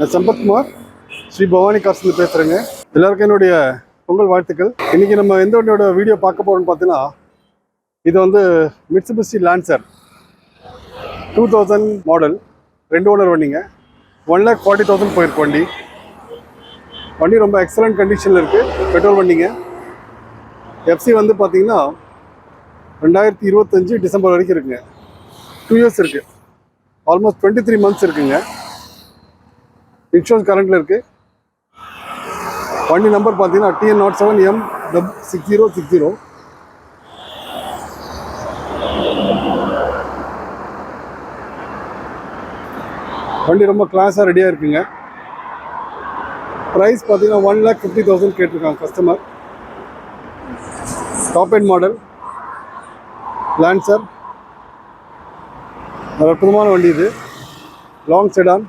நான் சம்பத்குமார் ஸ்ரீ பவானி காசுல பேசுகிறேங்க எல்லாருக்கும் என்னுடைய பொங்கல் வாழ்த்துக்கள். இன்றைக்கி நம்ம எந்த வண்டியோட வீடியோ பார்க்க போகிறோம்னு பார்த்தீங்கன்னா இது வந்து Mitsubishi Lancer two thousand model ரெண்டு ஓனர் வண்டிங்க. ஒன் லேக் ஃபார்ட்டி தௌசண்ட் போயிருக்கு வண்டி. வண்டி ரொம்ப எக்ஸலண்ட் கண்டிஷனில் இருக்குது பெட்ரோல் வண்டிங்க. எஃப்சி வந்து பார்த்தீங்கன்னா ரெண்டாயிரத்தி இருபத்தஞ்சி டிசம்பர் வரைக்கும் இருக்குங்க. டூ இயர்ஸ் இருக்குது ஆல்மோஸ்ட் டுவெண்ட்டி த்ரீ மந்த்ஸ் இருக்குங்க. இன்சூரன்ஸ் கரண்ட்டில் இருக்குது வண்டி நம்பர் பார்த்தீங்கன்னா TN nought seven M W six zero six zero வண்டி ரொம்ப கிளாஸாக ரெடியாக இருக்குங்க. ப்ரைஸ் பார்த்தீங்கன்னா ஒன் லேக் ஃபிஃப்டி தௌசண்ட் கேட்டிருக்காங்க customer top and model Lancer ஒரு அற்புதமான வண்டி இது. லாங் செடான்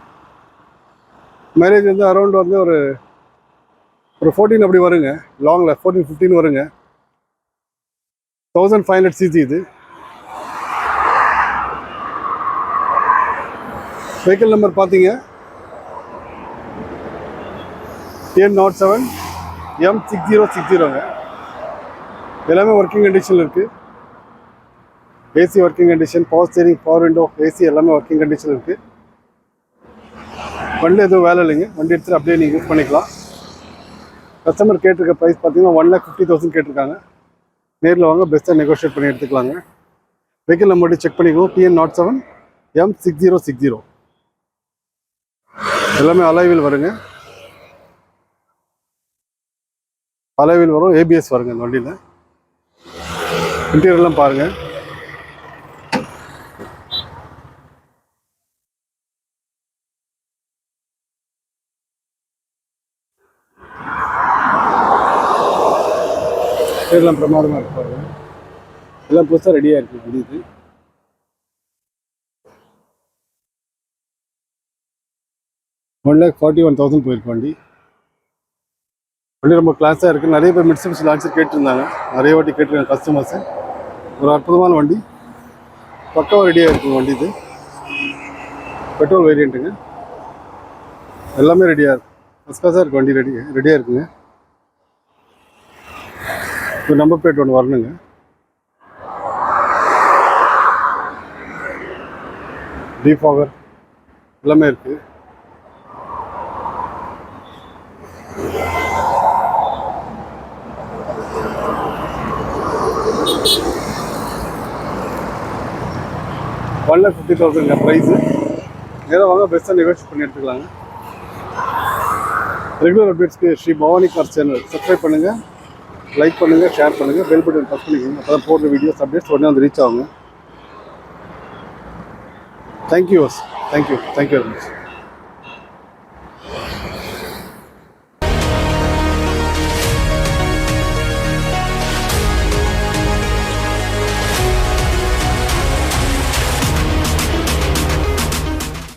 மைலேஜ் வந்து அரௌண்ட் வந்து ஒரு ஒரு ஃபோர்டீன் அப்படி வருங்க. லாங்கில் ஃபோர்டீன் ஃபிஃப்டீன் வருங்க. தௌசண்ட் ஃபைவ் ஹண்ட்ரட் சிசி இது. வெஹிக்கிள் நம்பர் பார்த்தீங்க. TN nought seven M six zero six ஜீரோங்க எல்லாமே ஒர்க்கிங் கண்டிஷனில் இருக்குது AC working condition power steering power window AC எல்லாமே ஒர்க்கிங் கண்டிஷன் இருக்குது வண்டி எதுவும் வேலை இல்லைங்க. வண்டி எடுத்துட்டு அப்படியே நீங்கள் யூஸ் பண்ணிக்கலாம். கஸ்டமர் கேட்டிருக்க ப்ரைஸ் பார்த்தீங்கன்னா ஒன் லேக் ஃபிஃப்டி தௌசண்ட் கேட்டிருக்காங்க. நேரில் வாங்க பெஸ்ட்டாக நெகோஷியேட் பண்ணி எடுத்துக்கலாங்க. வெஹிக்கிள் நம்ம செக் பண்ணிக்குவோம் TN nought seven M six zero six zero எல்லாமே அலைவில் வருங்க. அலைவில் வரும் ஏபிஎஸ் வருங்க இந்த வண்டியில். இன்டீரியர்லாம் பாருங்கள் எல்லாம் பிரமாதமாக இருப்பாங்க. எல்லாம் புதுசாக ரெடியாக இருக்கு முடியுது one lakh forty one thousand போயிருக்கு வண்டி. வண்டி ரொம்ப கிளாஸாக இருக்குது நிறைய பேர் மிட்சபிஸ் லான்ச்சர் கேட்டிருந்தாங்க. நிறைய வாட்டி கேட்டிருக்காங்க கஸ்டமர்ஸு ஒரு அற்புதமான வண்டி. பக்கம் ரெடியாக இருக்குங்க வண்டி இது. பெட்ரோல் வேரியண்ட்டுங்க எல்லாமே ரெடியாக இருக்கும் ஃபஸ்ட் கிளாஸாக இருக்குது வண்டி ரெடி ரெடியாக இருக்குங்க. இப்போ நம்பர் பிளேட் ஒன்று வரணுங்க. டீஃபாகர் எல்லாமே இருக்குது one lakh fifty thousand price நேராக வாங்க பெஸ்ட்டாக நெகோஷியேட் பண்ணி எடுத்துக்கலாங்க. Regular அப்டேட்ஸ்க்கு Sri Bhavani car channel subscribe பண்ணுங்கள் லைக் பண்ணுங்கள் ஷேர் பண்ணுங்கள் பெல் பட்டன் ப்ரெஸ் பண்ணிக்கோங்க அப்போ தான் போடுற வீடியோஸ் அப்டேட்ஸ் உடனே வந்து ரீச் ஆகும் thank you thank you thank you very much